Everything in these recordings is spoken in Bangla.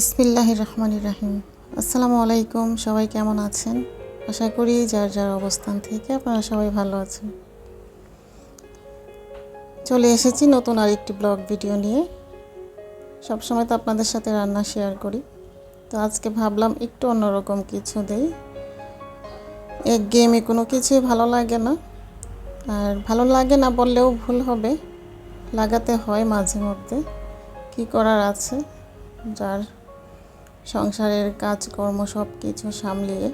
বিসমিল্লাহ রহমান রাহিম। আসসালামু আলাইকুম, সবাই কেমন আছেন? আশা করি যার যার অবস্থান থেকে আপনারা সবাই ভালো আছেন। চলে এসেছি নতুন আরেকটি ব্লগ ভিডিও নিয়ে। সবসময় তো আপনাদের সাথে রান্না শেয়ার করি। তো আজকে ভাবলাম একটু অন্যরকম কিছু দেই। এক গেমে কোনো কিছুই ভালো লাগে না। আর ভালো লাগে না বললেও ভুল হবে। লাগাতে হয় মাঝে মধ্যে। কি করার আছে? যার সংসারের কাজকর্ম সব কিছু সামলিয়ে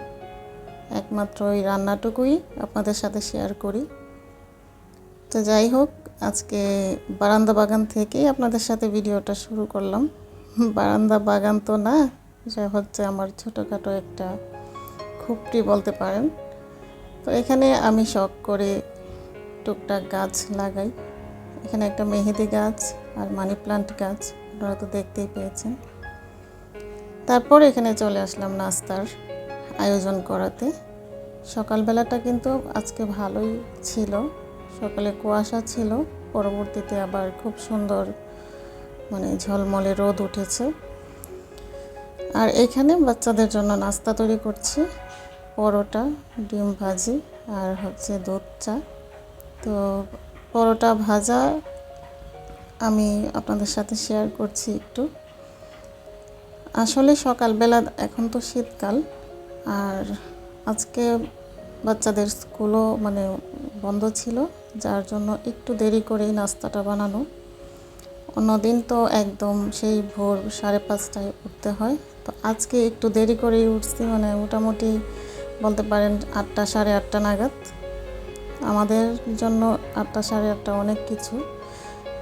একমাত্র ওই রান্নাটুকুই আপনাদের সাথে শেয়ার করি। তো যাই হোক, আজকে বারান্দা বাগান থেকেই আপনাদের সাথে ভিডিওটা শুরু করলাম। বারান্দা বাগান তো না, এটা হচ্ছে আমার ছোটোখাটো একটা খুপটি বলতে পারেন। তো এখানে আমি শখ করে টুকটাক গাছ লাগাই। এখানে একটা মেহেদি গাছ আর মানি প্লান্ট গাছ, আপনারা তো দেখতেই পেয়েছেন। তারপর এখানে চলে আসলাম নাস্তার আয়োজন করাতে। সকালবেলাটা কিন্তু আজকে ভালোই ছিল। সকালে কুয়াশা ছিল, পরবর্তীতে আবার খুব সুন্দর মানে ঝলমলে রোদ উঠেছে। আর এখানে বাচ্চাদের জন্য নাস্তা তৈরি করছি, পরোটা, ডিম ভাজি আর হচ্ছে দুধ চা। তো পরোটা ভাজা আমি আপনাদের সাথে শেয়ার করছি একটু। আসলে সকালবেলা এখন তো শীতকাল, আর আজকে বাচ্চাদের স্কুলও মানে বন্ধ ছিল, যার জন্য একটু দেরি করেই নাস্তাটা বানানো। অন্যদিন তো একদম সেই ভোর সাড়ে পাঁচটায় উঠতে হয়, তো আজকে একটু দেরি করেই উঠছি মানে মোটামুটি বলতে পারেন আটটা সাড়ে আটটা নাগাদ। আমাদের জন্য আটটা সাড়ে আটটা অনেক কিছু।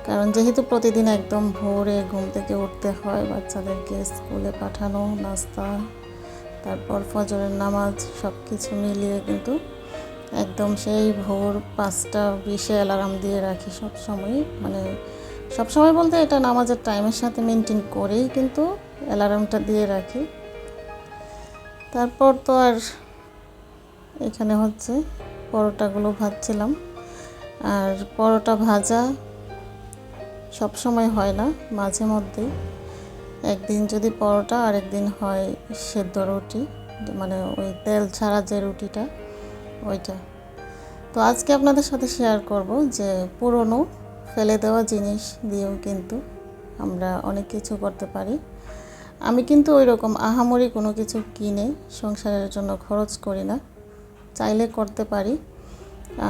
কারণ যেহেতু প্রতিদিন একদম ভোরে ঘুম থেকে উঠতে হয়, বাচ্চাদেরকে স্কুলে পাঠানো, নাস্তা, তারপর ফজরের নামাজ সব কিছু মিলিয়ে কিন্তু একদম সেই ভোর পাঁচটা বিশে অ্যালার্ম দিয়ে রাখি সব সময় মানে সব সময় বলতে এটা নামাজের টাইমের সাথে মেনটেন করেই কিন্তু অ্যালার্মটা দিয়ে রাখি। তারপর তো আর এখানে হচ্ছে পরোটাগুলো ভাজছিলাম। আর পরোটা ভাজা সব সময় হয় না, মাঝে মধ্যেই। একদিন যদি পরোটা আর একদিন হয় সেদ্ধ রুটি মানে ওই তেল ছাড়া যে রুটিটা, ওইটা। তো আজকে আপনাদের সাথে শেয়ার করব যে পুরনো ফেলে দেওয়া জিনিস দিয়েও কিন্তু আমরা অনেক কিছু করতে পারি। আমি কিন্তু ওই রকম আহামরি কোনো কিছু কিনে সংসারের জন্য খরচ করি না, চাইলে করতে পারি।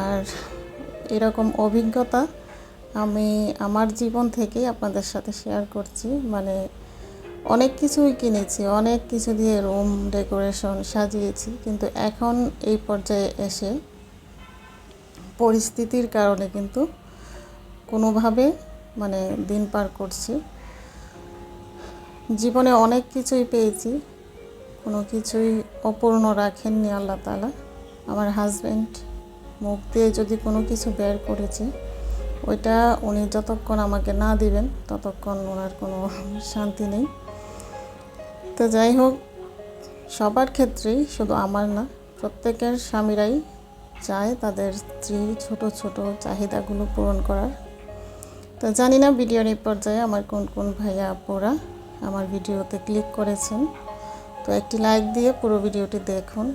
আর এরকম অভিজ্ঞতা আমি আমার জীবন থেকেই আপনাদের সাথে শেয়ার করছি। মানে অনেক কিছুই কিনেছি, অনেক কিছু দিয়ে রুম ডেকোরেশন সাজিয়েছি। কিন্তু এখন এই পর্যায়ে এসে পরিস্থিতির কারণে কিন্তু কোনোভাবে মানে দিন পার করছি। জীবনে অনেক কিছুই পেয়েছি, কোনো কিছুই অপূর্ণ রাখেননি আল্লাহ তালা আমার হাজব্যান্ড মুখ দিয়ে যদি কোনো কিছু বের করেছে ওইটা উনি যতক্ষণ আমাকে না দিবেন, ততক্ষণ ওনার কোনো শান্তি নেই। তো যাই হোক, সবার ক্ষেত্রেই শুধু আমার না, প্রত্যেকের স্বামীরাই চায় তাদের স্ত্রীর ছোট ছোট চাহিদাগুলো পূরণ করার। তো জানি না ভিডিওর এই পর্যায়ে আমার কোন কোন ভাইয়া আপুরা আমার ভিডিওতে ক্লিক করেছেন। তো একটি লাইক দিয়ে পুরো ভিডিওটি দেখুন।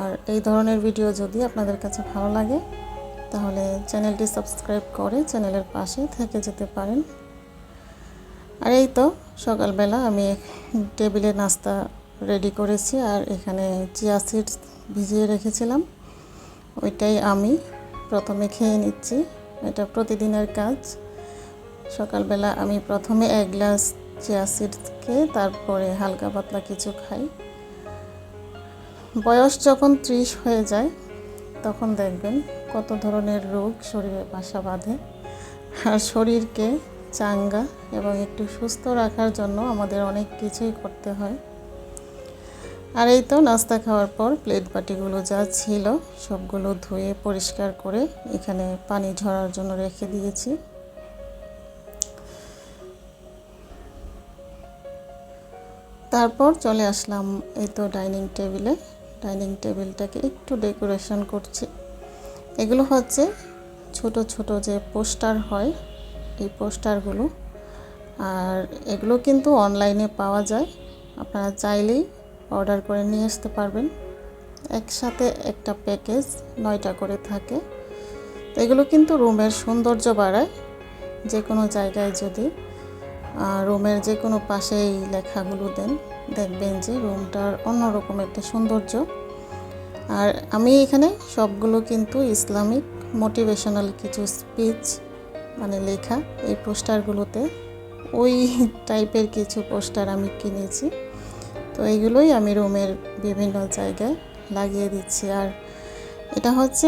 আর এই ধরনের ভিডিও যদি আপনাদের কাছে ভালো লাগে তাহলে চ্যানেলটি সাবস্ক্রাইব করে চ্যানেলের পাশে থেকে যেতে পারেন। আর এই তো, সকালবেলা আমি টেবিলে নাস্তা রেডি করেছি আর এখানে চিয়া সিডস ভিজিয়ে রেখেছিলাম। ওইটাই আমি প্রথমে খেয়ে নিচ্ছি। এটা প্রতিদিনের কাজ। সকালবেলা আমি প্রথমে এক গ্লাস চিয়া সিডস খেয়ে তারপরে হালকা পাতলা কিছু খাই। বয়স যখন ত্রিশ হয়ে যায় তখন দেখবেন কত ধরনের রোগ শরীরে বাসা বাঁধে। আর শরীরকে চাঙ্গা এবং একটু সুস্থ রাখার জন্য আমাদের অনেক কিছুই করতে হয়। আর এই তো নাস্তা খাওয়ার পর প্লেট বাটিগুলো যা ছিল সবগুলো ধুয়ে পরিষ্কার করে এখানে পানি ঝরার জন্য রেখে দিয়েছি। তারপর চলে আসলাম এই তো ডাইনিং টেবিলে। ডাইনিং টেবিলটাকে একটু ডেকোরেশন করছি। এগুলো হচ্ছে ছোট ছোট যে পোস্টার হয়, এই পোস্টারগুলো। আর এগুলো কিন্তু অনলাইনে পাওয়া যায়। আপনারা চাইলেই অর্ডার করে নিয়ে আসতে পারবেন। একসাথে একটা প্যাকেজ নয়টা করে থাকে। তো এগুলো কিন্তু রুমের সৌন্দর্য বাড়ায়। যে কোনো জায়গায় যদি রুমের যে কোনো পাশেই লেখাগুলো দেন। দেখবেন যে রুমটার অন্যরকম একটা সৌন্দর্য। আর আমি এখানে সবগুলো কিন্তু ইসলামিক মোটিভেশনাল কিছু স্পিচ মানে লেখা এই পোস্টারগুলোতে। ওই টাইপের কিছু পোস্টার আমি কিনেছি। তো এইগুলোই আমি রুমের বিভিন্ন জায়গায় লাগিয়ে দিচ্ছি। আর এটা হচ্ছে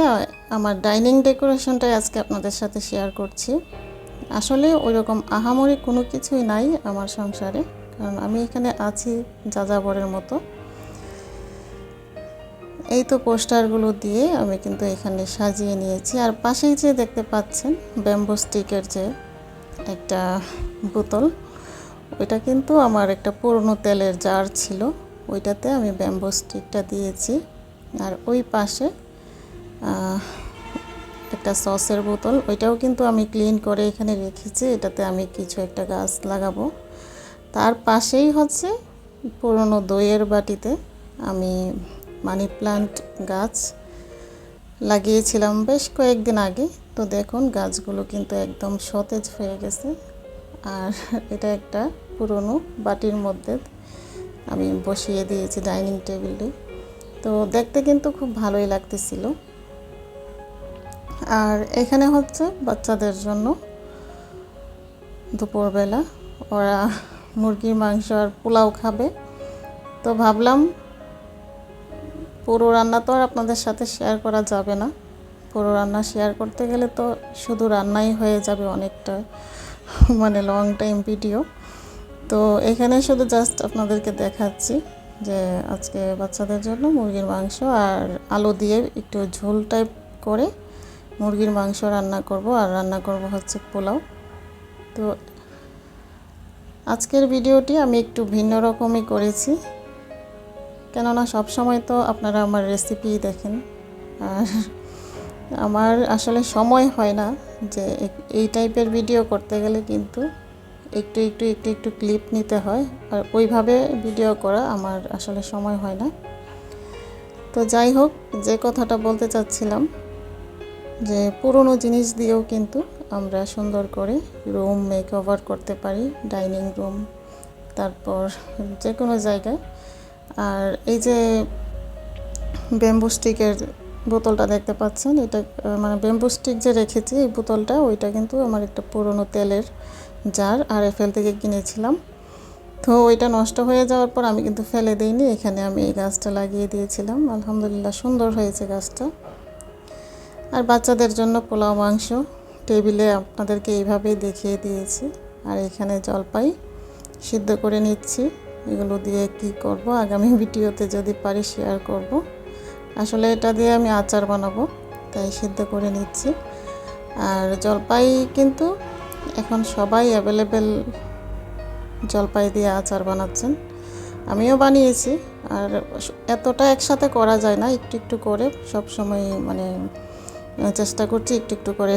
আমার ডাইনিং ডেকোরেশনটাই আজকে আপনাদের সাথে শেয়ার করছি। আসলে ওই রকম আহামরি কোনো কিছুই নাই আমার সংসারে। আমি এখানে আছি যাযাবরের মতো। এই তো পোস্টারগুলো দিয়ে আমি কিন্তু এখানে সাজিয়ে নিয়েছি। আর পাশেই যে দেখতে পাচ্ছেন, ব্যাম্বো স্টিকের যে একটা বোতল, ওইটা কিন্তু আমার একটা পুরনো তেলের জার ছিল। ওইটাতে আমি ব্যাম্বো স্টিকটা দিয়েছি। আর ওই পাশে একটা সসের বোতল, ওইটাও কিন্তু আমি ক্লিন করে এখানে রেখেছি। এটাতে আমি কিছু একটা গাছ লাগাবো। তার পাশেই হচ্ছে পুরনো দইয়ের বাটিতে আমি মানি প্লান্ট গাছ লাগিয়েছিলাম বেশ কয়েকদিন আগে। তো দেখুন, গাছগুলো কিন্তু একদম সতেজ হয়ে গেছে। আর এটা একটা পুরনো বাটির মধ্যে আমি বসিয়ে দিয়েছি ডাইনিং টেবিলে। তো দেখতে কিন্তু খুব ভালোই লাগতেছিল। আর এখানে হচ্ছে বাচ্চাদের জন্য দুপুরবেলা ওরা মুরগির মাংস আর পোলাও খাবে। তো ভাবলাম পুরো রান্না তো আর আপনাদের সাথে শেয়ার করা যাবে না। পুরো রান্না শেয়ার করতে গেলে তো শুধু রান্নাই হয়ে যাবে অনেকটা মানে লং টাইম ভিডিও তো এখানে শুধু জাস্ট আপনাদেরকে দেখাচ্ছি যে আজকে বাচ্চাদের জন্য মুরগির মাংস আর আলু দিয়ে একটু ঝোল টাইপ করে মুরগির মাংস রান্না করব। আর রান্না করব হচ্ছে পোলাও। তো আজকের ভিডিওটি আমি একটু ভিন্ন রকমই করেছি। কেননা সব সময় তো আপনারা আমার রেসিপি দেখেন। আর আমার আসলে সময় হয় না যে এই টাইপের ভিডিও করতে গেলে কিন্তু একটু একটু একটু একটু ক্লিপ নিতে হয়। আর ওইভাবে ভিডিও করা আমার আসলে সময় হয় না। তো যাই হোক, যে কথাটা বলতে চাচ্ছিলাম যে পুরনো জিনিস দিয়েও কিন্তু আমরা সুন্দর করে রুম মেক ওভার করতে পারি ডাইনিং রুম তারপর যে কোনো জায়গায়। আর এই যে ব্যাম্বু স্টিকের বোতলটা দেখতে পাচ্ছেন, এটা মানে ব্যাম্বু স্টিক যে রেখেছি, এই বোতলটা, ওইটা কিন্তু আমার একটা পুরনো তেলের জার আর এফএল থেকে কিনেছিলাম। তো ওইটা নষ্ট হয়ে যাওয়ার পর আমি কিন্তু ফেলে দিইনি, এখানে আমি এই গাছটা লাগিয়ে দিয়েছিলাম। আলহামদুলিল্লাহ সুন্দর হয়েছে গাছটা। আর বাচ্চাদের জন্য পোলাও মাংস টেবিলে আপনাদেরকে এইভাবেই দেখিয়ে দিয়েছি। আর এখানে জলপাই সিদ্ধ করে নিচ্ছি। এগুলো দিয়ে কি করব, আগামী ভিডিওতে যদি পারি শেয়ার করব। আসলে এটা দিয়ে আমি আচার বানাবো, তাই সিদ্ধ করে নিচ্ছি। আর জলপাই কিন্তু এখন সবাই অ্যাভেলেবেল জলপাই দিয়ে আচার বানাচ্ছেন। আমিও বানিয়েছি, আর এতটা একসাথে করা যায় না, একটু একটু করে সব সময় মানে চেষ্টা করছি একটু একটু করে